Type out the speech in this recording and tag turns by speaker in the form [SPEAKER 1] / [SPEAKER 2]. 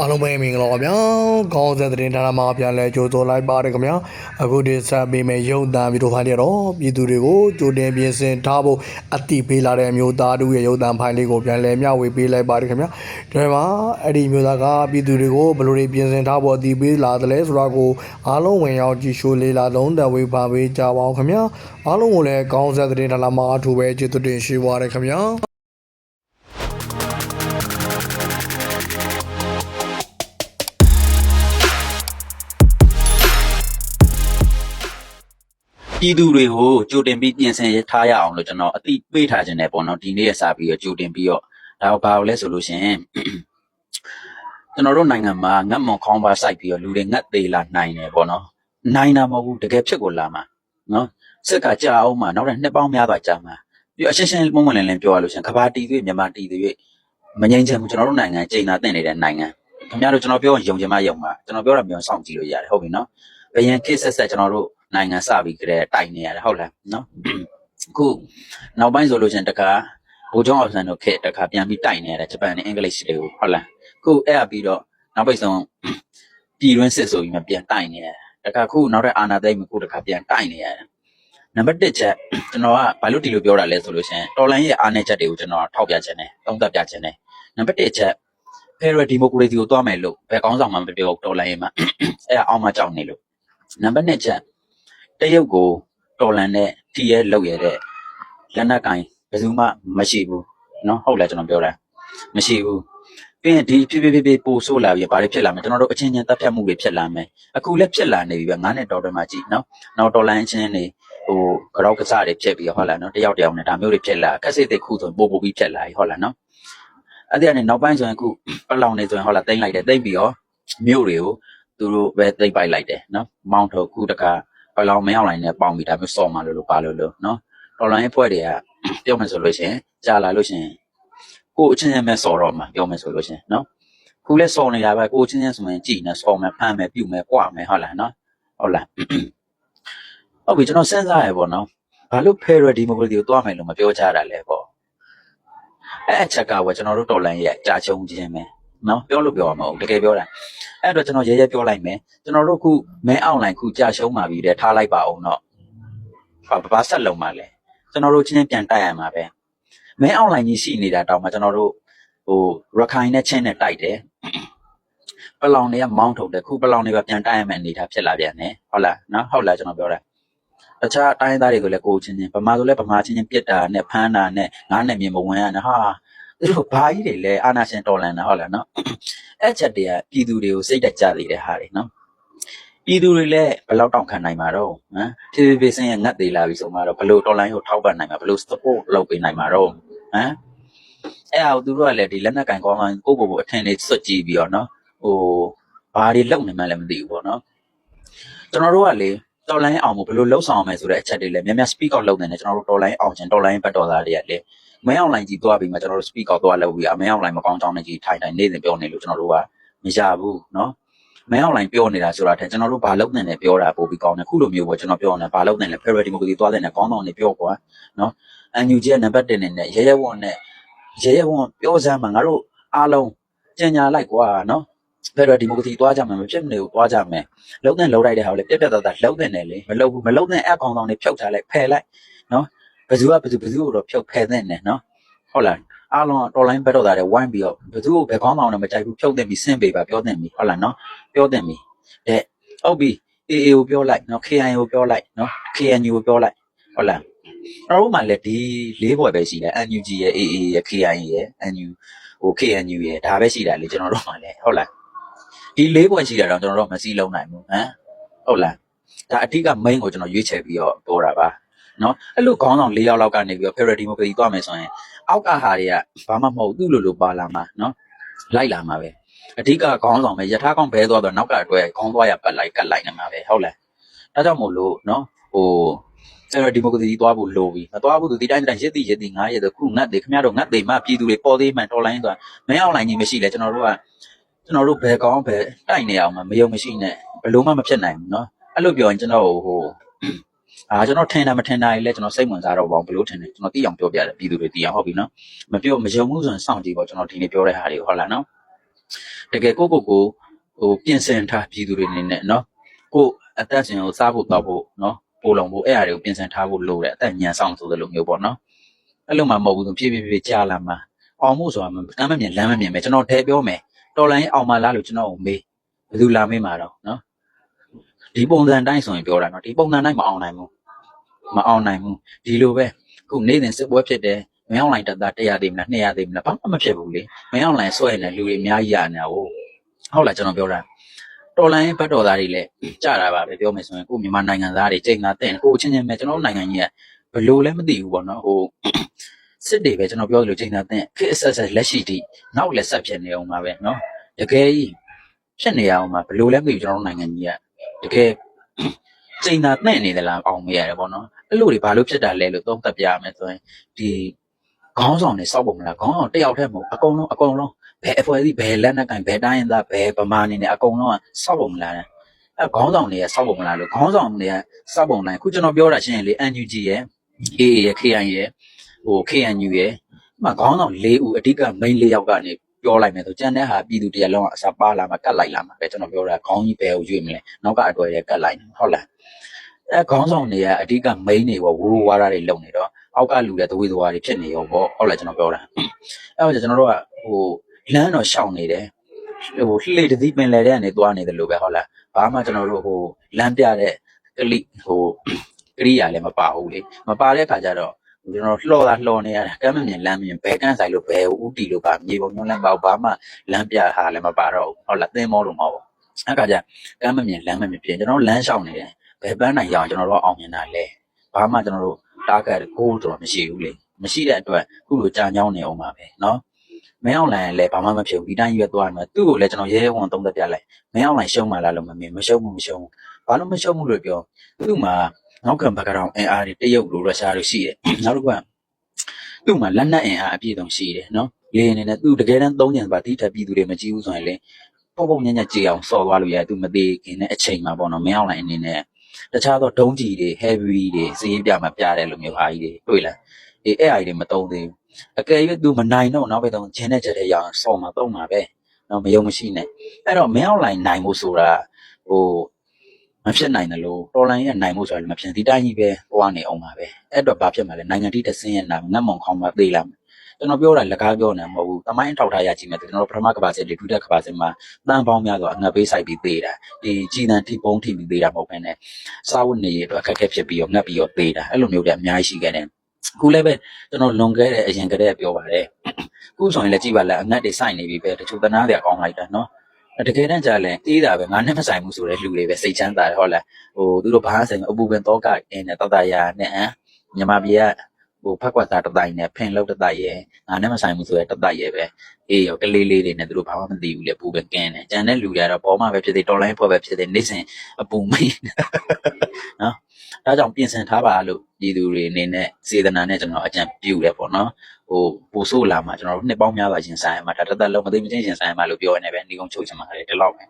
[SPEAKER 1] အားလုံးပဲမင်္ဂလာပါဗျာခေါင်းဆက်သတင်းဌာနမှာပြန်လဲကြိုဆိုလိုက်ပါတယ်ခင်ဗျာအခုဒီဆက်ပေးမယ့်ရုပ်သံဗီဒီယိုဖိုင်တွေတော့ပြည်သူတွေကိုကြိုတင်ပြင်ဆင်ထားဖို့အတိပေးလာတဲ့အမျိုးသားတို့ရဲ့ရုပ်သံဖိုင်လေးကိုပြန်လဲမျှဝေပေးလိုက်ပါတယ်ခင်ဗျာဒါမှာအဲ့ဒီမျိုးသားကပြည်သူတွေကိုဘယ်လိုတွေပြင်ဆင်ထားဖို့အတိပေးလာတယ်လဲဆိုတာကိုအားလုံးဝင်ရောက်ကြည့်ရှုလေ့လာသုံးသပ်ဝေဖန်ပေးကြပါအောင်ခင်ဗျာအားလုံးကိုလည်းခေါင်းဆက်သတင်းဌာနမှာအထူးပဲကျေးဇူးတင်ရှိပါတယ်ခင်ဗျာ
[SPEAKER 2] ပြည်သူတွေကိုကြိုတင်ပြီးပြင်ဆင်ထားရအောင်လို့ကျွန်တော်အတိပေးထားခြင်းနဲ့ပေါ့နော်ဒီနေ့ရစပြီးတော့ကြိုတင်ပြီးတော့ဒါဘာလို့လဲဆိုလို့ရှိရင်ကျွန်တော်တို့နိုင်ငံမှာငတ်မွန်ခေါင်းပါစိုက်ပြီးတော့လူတွေငတ်သေးလာနိုင်တယ်ပေါ့နော်နိုင်တာမဟုတ်ဘူးတကယ်ဖြစ်ကိုလာမှာနော်စစ်ကကြာအောင်မှာနောက်တဲ့နှစ်ပေါင်းများစွာကြာမှာပြီးတော့အရှင်းရှင်းပုံမှန်လင်းလင်းပြောရလို့ရှိရင်ကဘာတီသွေးမြန်မာတီသွေးမငြိမ်းချမ်းဘူးကျွန်တော်တို့နိုင်ငံချိန်နာတင်နေတဲ့နိုင်ငံခင်ဗျားတို့ကျွန်တော်ပြောရင်ယုံကြည်မှယုံမှာကျွန်တော်ပြောတာမျိုးစောင့်ကြည့်လို့ရတယ်ဟုတ်ပြီနော်ဘယင်ခေတ်ဆက်ဆက်ကျွန်တော်တို့ နိုင်ငံစပြီးကြတဲ့တိုက်နေရတယ်ဟုတ်လားနော်အခုနောက်ပိုင်းဆိုလို့ရှိရင်တခါဘိုးကျောင်းအောင်ဆန်တို့ခေတ်တခါပြန်ပြီးတိုက်နေရတယ်ဂျပန်နဲ့အင်္ဂလိပ်တွေကိုဟုတ်လားအခုအဲ့အပြီးတော့နောက်ပိတ်ဆုံးပြည်တွင်းစစ်ဆိုပြီးမှပြန်တိုက်နေရတယ်တခါခုနောက်တဲ့အာနာသိမ့်မခုတခါပြန်တိုက်နေရတယ်နံပါတ်1ချက်ကျွန်တော်ကဘာလို့ဒီလိုပြောတာလဲဆိုလို့ရှိရင်တော်လိုင်းရဲ့အားနည်းချက်တွေကိုကျွန်တော်ထောက်ပြခြင်းတယ်သုံးသပ်ပြခြင်းတယ်နံပါတ်1ချက်ဖယ်ရဒီမိုကရေစီကိုတွားမယ်လို့ဘယ်ကောင်းဆောင်မှမပြောတော်လိုင်းရဲ့မှာအဲ့ဒါအောင်မကြောက်နေလို့နံပါတ်2ချက် တရုတ်ကိုတော်လန်တဲ့ထီရဲလောက်ရတဲ့လက်နက်ကင်ဘယ်သူမှမရှိဘူးเนาะဟုတ်လားကျွန်တော်ပြောတာမရှိဘူးပြီးရင်ဒီဖြည်းဖြည်းဖြည်းဖြည်းပို့ဆိုးလာပြီးဘာတွေဖြစ်လာမလဲကျွန်တော်တို့အချင်းချင်းတပ်ဖြတ်မှုတွေဖြစ်လာမယ်အခုလည်းဖြစ်လာနေပြီပဲငါးနှစ်တော်တော်မှကြည့်เนาะနောက်တော်လန်အချင်းတွေဟိုကြောက်ကစားတွေဖြစ်ပြီးဟုတ်လားเนาะတယောက်တယောက်နဲ့ဒါမျိုးတွေဖြစ်လာခက်စစ်တွေခုဆိုပို့ပို့ပြီးဖြစ်လာပြီဟုတ်လားเนาะအဲ့ဒီကနေနောက်ပိုင်းဆိုရင်အခုပလောင်နေဆိုရင်ဟုတ်လားတိမ့်လိုက်တယ်တိမ့်ပြီးတော့မြို့တွေကိုသူတို့ပဲတိမ့်ပိုက်လိုက်တယ်เนาะမောင်းထုတ်ခုတက ဘယ်လောက်မရောက်နိုင်နဲ့ပေါင်ပြီးဒါမျိုးစော်မှလို့လို့ပါလို့လို့နော်တော်လိုင်းဖွဲ့တွေကပြောမယ်ဆိုလို့ရှိရင်ကြာလာလို့ရှိရင်ကိုယ်အချင်းချင်းပဲစော်တော့မှာပြောမယ်ဆိုလို့ရှိရင်နော်ခုလဲစော်နေတာပဲကိုယ်အချင်းချင်းဆိုရင်ကြည်နေစော်မယ်ဖမ်းမယ်ပြုတ်မယ်ကြွမယ်ဟုတ်လားနော်ဟုတ်လားဟုတ်ပြီကျွန်တော်စဉ်းစားရပေါ့နော်ဘာလို့ Federal Democracy ကိုတွားမယ်လို့မပြောကြတာလဲပေါ့အဲ့အချက်ကကကျွန်တော်တို့တော်လိုင်းရဲ့ကြာချုံခြင်းပဲနော်ပြောလို့ပြောရမှာမဟုတ်တကယ်ပြောတာ အဲ့တော့ကျွန်တော်ရဲရဲပြောလိုက်မယ်ကျွန်တော်တို့ခုမဲအောင်လိုင်းခုကြာရှုံးပါပြီတဲ့ထားလိုက်ပါအောင်တော့ဘာဘာဆက်လုံးပါလဲကျွန်တော်တို့ချင်းချင်းပြန်တိုက်ရမှာပဲမဲအောင်လိုင်းကြီးရှိနေတာတောင်မှကျွန်တော်တို့ဟိုရခိုင်နဲ့ချင်းနဲ့တိုက်တယ်ပလောင်တွေကမောင်းထုတ်တယ်ခုပလောင်တွေကပြန်တိုက်ရမယ့်အနေထားဖြစ်လာပြန်တယ်ဟုတ်လားနော်ဟုတ်လားကျွန်တော်ပြောတာတခြားတိုင်းသားတွေကိုလည်းကိုယ်ချင်းချင်းဗမာဆိုလည်းဗမာချင်းချင်းပြစ်တာနဲ့ဖမ်းတာနဲ့ငားနဲ့မြင်မဝင်ရနဲ့ဟာ သူတို့ဘာကြီးတွေလဲအာနာရှင်တော်လန်တာဟုတ်လားနော်အဲ့ချက်တည်းကပြည်သူတွေကိုစိတ်တက်ကြသေးတဲ့ဟာတွေနော်ပြည်သူတွေလည်းဘယ်လောက်တောင်ခံနိုင်မှာတော့ဟမ်ဖြည်းဖြည်းဖြည်းစင်းရငတ်သေးလာပြီဆိုမှတော့ဘလို့တော်လိုင်းကိုထောက်ပံ့နိုင်မှာဘလို့ support လုပ်ပေးနိုင်မှာတော့ဟမ်အဲ့အောင်သူတို့ကလည်းဒီလက်နက်ကင်ကောင်းကောင်းကိုကိုကိုအထင်လေးစွတ်ကြည့်ပြီးတော့နော်ဟိုဘာတွေလုပ်နေမှလည်းမသိဘူးပေါ့နော်ကျွန်တော်တို့ကလေတော်လိုင်းအောင်ဘလို့လှုပ်ဆောင်အောင်မယ်ဆိုတဲ့အချက်တွေလည်းများများ speak out လုပ်နေတယ်ကျွန်တော်တို့တော်လိုင်းအောင်ချင်းတော်လိုင်းဘတ်တော်သားတွေကလည်း မင်းအောင်လိုင်းကြီးသွားပြီးမှကျွန်တော်တို့ speak out သွားလုပ်ပြီးအမင်းအောင်လိုင်းမကောင်းကြောင်းနဲ့ကြီးထိုင်ထိုင်နေနေပြောနေလို့ကျွန်တော်တို့ကမရဘူးနော်မင်းအောင်လိုင်းပြောနေတာဆိုတာတဲ့ကျွန်တော်တို့ဘာလုပ်နေလဲပြောတာပို့ပြီးကောင်းတယ်ခုလိုမျိုးပေါ့ကျွန်တော်ပြောနေဘာလုပ်နေလဲ parody မကိုဒီသွားတဲ့နဲ့ကောင်းကောင်းနေပြောကွာနော်အန်ယူဂျီရဲ့နံပါတ်1နေနဲ့ရဲရဲဝံ့နဲ့ရဲရဲဝံ့ပြောစမ်းမှာငါတို့အားလုံးကြင်ညာလိုက်ကွာနော်ဖက်ဒရယ်ဒီမိုကရေစီသွားကြမယ်မဖြစ်မနေကိုသွားကြမယ်လုံးနဲ့လုံးလိုက်တဲ့ဟာကိုလည်းပြက်ပြက်သားသားလုံးနဲ့လေမလုံးဘူးမလုံးနဲ့အကောင်ဆောင်တွေဖြုတ်ထားလိုက်ဖယ်လိုက်နော် ဘယ်သူကဘယ်သူဘယ်သူကိုတော့ဖြုတ်ဖယ်တဲ့နဲ့နော်ဟုတ်လားအားလုံးတော်လိုင်းဘက်တော့တာတွေဝိုင်းပြီးတော့ဘယ်သူကိုဘယ်ကောင်းဆောင်နဲ့မကြိုက်ဘူးဖြုတ်တဲ့ပြီးဆင်းပေးပါပြောတဲ့ပြီးဟုတ်လားနော်ပြောတဲ့ပြီးတဲ့ဟုတ်ပြီ AA ကိုပြောလိုက်နော် KI ကိုပြောလိုက်နော် KNU ကိုပြောလိုက်ဟုတ်လားအဲ့တော့မှလည်းဒီလေးဘွယ်ပဲရှိတယ် NUG ရဲ့ AA ရဲ့ KI ရဲ့ NU ဟို KNU ရဲ့ဒါပဲရှိတာလေကျွန်တော်တို့မှလည်းဟုတ်လားဒီလေးဘွယ်ရှိတာတော့ကျွန်တော်တို့မစည်းလုံးနိုင်ဘူးဟမ်ဟုတ်လားဒါအဓိက main ကိုကျွန်တော်ရွေးချယ်ပြီးတော့ပြောတာပါ နော်အဲ့လိုခေါင်းဆောင်၄ယောက်လောက်ကနေပြီးတော့ parody မပြည်သွားမယ်ဆိုရင်အောက်ကဟာတွေကဘာမှမဟုတ်သူ့လိုလိုပါလာမှာနော်လိုက်လာမှာပဲအဓိကခေါင်းဆောင်ပဲယထာကောင်ဘဲသွားတော့နောက်ကအတွက်ခေါင်းသွားရပတ်လိုက်ကတ်လိုက်နေမှာပဲဟုတ်လားဒါကြောင့်မို့လို့နော်ဟိုအဲ့တော့ဒီမိုကရေစီသွားဖို့လိုပြီမသွားဘူးသူဒီတိုင်းတိုင်းရစ်တိရစ်တိငါရစ်တော့ခုငတ်တယ်ခင်ဗျားတို့ငတ်တယ်မှပြည်သူတွေပေါ်သေးမှန်တော်လိုင်းဆိုတာမင်းအောင်လိုင်းကြီးမရှိလဲကျွန်တော်တို့ကကျွန်တော်တို့ဘယ်ကောင်းဘယ်တိုက်နေအောင်မယုံမရှိနဲ့ဘယ်လို့မှမဖြစ်နိုင်ဘူးနော်အဲ့လိုပြောရင်ကျွန်တော်ဟို အာကျွန်တော်ထင်တာမထင်တာကြီးလဲကျွန်တော်စိတ်ဝင်စားတော့ဘောဘလို့ထင်တယ်ကျွန်တော်သိအောင်ပြောပြတယ်ပြည်သူတွေသိအောင်ဟုတ်ပြီနော်မပြောမယုံဘူးဆိုရင်စောင့်ကြည့်ပေါ့ကျွန်တော်ဒီနေ့ပြောတဲ့ဟာတွေကိုဟုတ်လားနော်တကယ်ကိုကိုကိုဟိုပြင်ဆင်ထားပြည်သူတွေနေနဲ့နော်ကိုအသက်ရှင်ကိုစားဖို့တောက်ဖို့နော်ပို့လုံဖို့အဲ့အရာတွေကိုပြင်ဆင်ထားဖို့လိုတယ်အသက်ညံဆောင်ဆိုတဲ့လိုမျိုးပေါ့နော်အဲ့လိုမှမဟုတ်ဘူးသူဖြည်းဖြည်းဖြည်းကြာလာမှာအောင်မှုဆိုတာကမ်းမမြင်လမ်းမမြင်ပဲကျွန်တော်ထဲပြောမယ်တော်လိုင်းအောင်မလားလို့ကျွန်တော်ကိုမေးဘယ်သူလာမေးမှာတော့နော်ဒီပုံစံတိုင်းဆိုရင်ပြောတာနော်ဒီပုံစံတိုင်းမအောင်နိုင်ဘူး မအောင်နိုင်ဘူးဒီလိုပဲခုနေ့စဉ်စစ်ပွဲဖြစ်တယ်မင်းအောင်လိုင်းတက်တာ100သိမလား200သိမလားဘာမှမဖြစ်ဘူးလေမင်းအောင်လိုင်းဆွဲနေလူတွေအများကြီးရနေတာဟုတ်ဟုတ်လားကျွန်တော်ပြောတာတော်လိုင်းဘတ်တော်သားတွေလည်းကြတာပါပဲပြောမယ်ဆိုရင်ကိုမြန်မာနိုင်ငံသားတွေချိန်တာတဲ့ကိုချင်းချင်းပဲကျွန်တော်နိုင်ငံကြီးကဘလို့လည်းမသိဘူးပေါ့နော်ဟိုစစ်တွေပဲကျွန်တော်ပြောလို့ချိန်တာတဲ့ခက်ဆက်ဆက်လက်ရှိတိနောက်လက်ဆက်ဖြစ်နေအောင်ပါပဲနော်တကယ်ကြီးဖြစ်နေအောင်ပါဘလို့လည်းမသိဘူးကျွန်တော်နိုင်ငံကြီးကတကယ် ချိန်တာတဲ့နေသလားအောင်မရတယ်ပေါ့နော်အဲ့လိုတွေဘာလို့ဖြစ်တာလဲလို့သုံးသပ်ပြရမယ်ဆိုရင်ဒီခေါင်းဆောင်တွေစောက်ပုံမလားခေါင်းဆောင်တယောက်တည်းမဟုတ်အကုန်လုံးအကုန်လုံးဘယ်အဖွဲ့အစည်းဘယ်လက်နက်ကင်ဘယ်တိုင်းရင်းသားဘယ်ဗမာနေနေအကုန်လုံးကစောက်ပုံမလားတဲ့အဲခေါင်းဆောင်တွေကစောက်ပုံမလားလို့ခေါင်းဆောင်တွေကစောက်ပုံလိုက်ခုကျွန်တော်ပြောတာရှင်းရင်လေ NUG ရဲ့ AA ရဲ့ KN ရဲ့ဟို KNU ရဲ့ဒီမှာခေါင်းဆောင်၄ဦးအဓိက main ၄ယောက်ကနေ ပြောလိုက်မယ်ဆိုကြံတဲ့ဟာပြည်သူတရားလုံးကအစားပါလာမှာကတ်လိုက်လာမှာပဲကျွန်တော်ပြောတာခေါင်းကြီးဘယ်ကိုရွေ့မလဲနောက်ကအတွေ့ရကတ်လိုက်နေဟုတ်လားအဲခေါင်းဆောင်တွေကအဓိက main တွေပေါ့ဝိုးဝါးတာတွေလုံနေတော့အောက်ကလူတွေသဝေသဝါတွေဖြစ်နေရောပေါ့ဟုတ်လားကျွန်တော်ပြောတာအဲတော့ကျွန်တော်တို့ကဟိုလမ်းတော့ရှောင်နေတယ်ဟိုလှေတစ်စီးပင်လယ်ထဲကနေသွားနေတယ်လို့ပဲဟုတ်လားဘာမှကျွန်တော်တို့ဟိုလမ်းပြတဲ့ကလိဟိုကရိယာလည်းမပါဘူးလေမပါတဲ့အခါကျတော့ ကျွန်တော်လှော်တာလှော်နေရတယ်ကမ်းမမြင်လမ်းမမြင်ဘဲကန်းဆိုင်လို့ဘဲဥတီလို့ပါမြေပုံညွှန်းလမ်းပါဘာမှလမ်းပြဟာလည်းမပါတော့ဘူးဟုတ်လားသင်းမောလို့မဟုတ်ဘူးအဲ့ခါကျကမ်းမမြင်လမ်းမမြင်ပြင်ကျွန်တော်လမ်းလျှောက်နေတယ်ဘယ်ပန်းနိုင်ရအောင်ကျွန်တော်တို့အောင်မြင်တာလဲဘာမှကျွန်တော်တို့ target goal တော့မရှိဘူးလေမရှိတဲ့အတွက်ခုလိုကြာညောင်းနေအောင်ပါပဲเนาะမင်းအောင်လိုင်းလည်းဘာမှမဖြစ်ဘူးဒီတိုင်းရွက်သွားမှာသူ့ကိုလည်းကျွန်တော်ရဲရဲဝံသုံးသက်ပြလိုက်မင်းအောင်လိုင်းရှုံးမှလားလို့မမြင်မရှုံးဘူးမရှုံးဘူး ဘာလို့မရှုံးဘူးလို့ပြောသူ့မှာနောက်ကဘက်ကောင်အင်အားတွေတရုတ်လိုရုရှားလိုရှိတယ်နောက်တစ်ခုကသူ့မှာလက်နက်အင်အားအပြည့်အစုံရှိတယ်နော်လေရင်နဲ့သူတကယ်တမ်းသုံးညံပါတိထပ်ပြီးသူတွေမကြည့်ဘူးဆိုရင်လေပေါ့ပေါ့ညံ့ညံ့ကြေအောင်စော်သွားလို့ရတယ်သူမသေးခင်တဲ့အချိန်မှာပေါ့နော်မင်းအောင်လိုင်းအနေနဲ့တခြားသောဒုံးကြီးတွေ heavy တွေစီးရင်ပြမှာပြတဲ့လိုမျိုးဟာကြီးတွေတွေ့လားအေးအဲ့အားကြီးတွေမတုံးသေးဘူးအကယ်၍သူမနိုင်တော့နောက်ပဲတော့ဂျင်းနဲ့ချက်တဲ့ရအောင်စော်မှာတုံးမှာပဲနော်မယုံမရှိနဲ့အဲ့တော့မင်းအောင်လိုင်းနိုင်ဖို့ဆိုတာဟို မဖြစ်နိုင်တယ်လို့တော်လိုင်းရဲ့နိုင်ဖို့ဆိုတာလည်းမဖြစ်ဒီတိုင်းကြီးပဲသွားနေအောင်ပါပဲအဲ့တော့ဘာဖြစ်မှာလဲနိုင်ငံတိတဆင်းရဲ့နာငတ်မုံခေါင်းမှာသေးလာမယ်ကျွန်တော်ပြောတာလက်ကားပြောနေမှာမဟုတ်ဘူးတမိုင်းထောက်ထားရကြည့်မယ်ကျွန်တော်တို့ပထမကဘာစစ်တွေဒုတိယကဘာစစ်မှာတန်ပေါင်းများစွာအငတ်ပေးဆိုင်ပြီးသေးတာဒီကြည်တန်ထိပုံးထိပြီးသေးတာမဟုတ်ဘဲနဲ့စာဝတ်နေရအတွက်အခက်အခဲဖြစ်ပြီးတော့ငတ်ပြီးတော့သေးတာအဲ့လိုမျိုးတွေအများကြီးရှိခဲ့တယ်အခုလည်းပဲကျွန်တော်လွန်ခဲ့တဲ့အရင်ကတည်းကပြောပါတယ်အခုဆိုရင်လည်းကြည့်ပါလားအငတ်တွေစိုက်နေပြီပဲတချို့သနာတွေကောင်းလိုက်တာနော် တကယ်တမ်းကျလည်းအေးတာပဲငါနဲ့မဆိုင်ဘူးဆိုတဲ့လူတွေပဲစိတ်ချမ်းသာတယ်ဟုတ်လားဟိုသူတို့ဘာဆိုင်အပူပင်တော့ကအင်းနဲ့တတရာနဲ့ဟမ်ညီမပြေကဟိုဖက်ကွက်သားတတိုင်နဲ့ဖင်လောက်တတိုက်ရဲ့ငါနဲ့မဆိုင်ဘူးဆိုတဲ့တတိုက်ရဲ့ပဲအေးရောကလေးလေးတွေနဲ့သူတို့ဘာမှမသိဘူးလေပူပဲကင်းတယ်ကြံတဲ့လူတွေကတော့ပေါ်မှပဲဖြစ်သေးတော်လိုင်းဖွဲ့ပဲဖြစ်သေးနေစဉ်အပူမိတ်နော်ဒါကြောင့်ပြင်ဆင်ထားပါလို့ပြည်သူတွေအနေနဲ့စေတနာနဲ့ကျွန်တော်အကြံပြုတယ်ပေါ့နော် ဟိုပို့ဆိုးလာမှာကျွန်တော်တို့နှစ်ပေါင်းများစွာရှင်ဆိုင်ရမှာဒါတသက်လုံးမသိမချင်းရှင်ဆိုင်ရမှာလို့ပြောနေပဲဒီကုန်းချုပ်ချင်ပါတယ်ဒီလောက်ပဲ